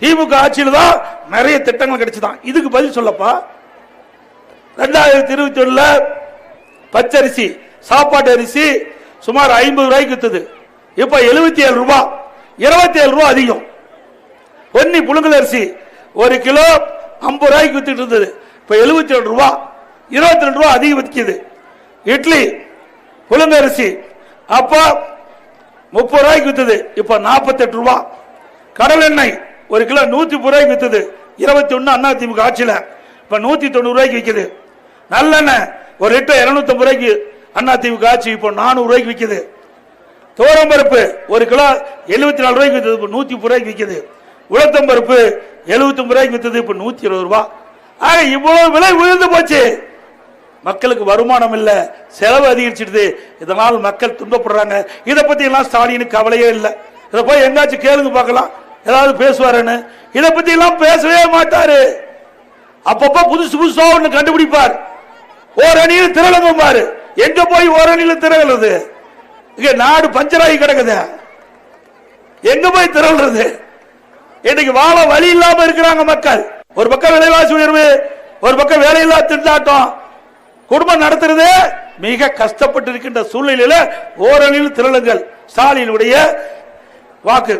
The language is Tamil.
திமுக ஆட்சியில் தான் நிறைய திட்டங்கள் கிடைச்சுதான். இதுக்கு பதில் சொல்லப்பா. ரெண்டாயிரத்தி இருபத்தி ஒண்ணுல பச்சரிசி சாப்பாட்டு அரிசி சுமார் ஐம்பது ரூபாய்க்கு வித்தது. இப்ப எழுபத்தி ஏழு ரூபாய் இருபத்தி ஏழு ரூபாய் அதிகம். பொன்னி புழுங்கல் அரிசி ஒரு கிலோ ஐம்பது ரூபாய்க்கு வித்துட்டு இருந்தது. இப்ப எழுபத்தி ஏழு ரூபா இருபத்தி ரெண்டு ரூபா அதிகம் விற்கிது இட்லி புழுங்க அரிசி அப்ப முப்பது ரூபாய்க்கு வித்தது. இப்ப நாற்பத்தெட்டு ரூபா. கடல் எண்ணெய் ஒரு கிலோ நூத்தி முப்பது ரூபாய்க்கு வித்தது. இருபத்தி ஒன்னு அண்ணா திமுக ஆட்சியில. இப்ப நூத்தி தொண்ணூறு ரூபாய்க்கு விற்குது நல்லெண்ணெய் ஒரு லிட்டர் இரநூத்தம்பது ரூபாய்க்கு அண்ணா திமுக ஆட்சி இப்போ நானூறு ரூபாய்க்கு விற்குது துவரம்பருப்பு ஒரு கிலோ எழுபத்தி நாலு ரூபாய்க்கு வித்தது. இப்போ நூத்தி ரூபாய்க்கு விற்கிது உளத்தம்பருப்பு எழுபத்தொம்பது ரூபாய்க்கு வித்தது. இப்போ நூத்தி இருபது ரூபாய் ஆக இவ்வளவு விலை உயர்ந்து போச்சு. மக்களுக்கு வருமானம் இல்லை செலவு அதிகரிச்சிடுது. இதனால் மக்கள் துன்பப்படுறாங்க. இதை பத்தி எல்லாம் ஸ்டாலினுக்கு கவலையே இல்லை. இதை போய் எங்காச்சும் கேளுங்க பார்க்கலாம். ஏதாவது பேசுவாருன்னு? இதை பத்தி எல்லாம் பேசவே மாட்டாரு. அப்பப்ப புதுசு புதுசா ஒண்ணு கண்டுபிடிப்பார். ஓரணியில் திரளுங்க பாரு. எங்க போய் ஓரணியில் திரளுறது? இங்க நாடு பஞ்சராகி கிடக்குது. எங்க போய் திரள்றது? இன்னைக்கு வாழ வழி இல்லாம இருக்கிறாங்க மக்கள். ஒரு பக்கம் விலைவாசி உயர்வு ஒரு பக்கம் வேலையில்லா திண்டாட்டம். குடும்பம் நடத்துறது மிக கஷ்டப்பட்டு இருக்கின்ற சூழ்நிலையில ஓரணியில் திரளுங்கள். ஸ்டாலினுடைய வாக்கு.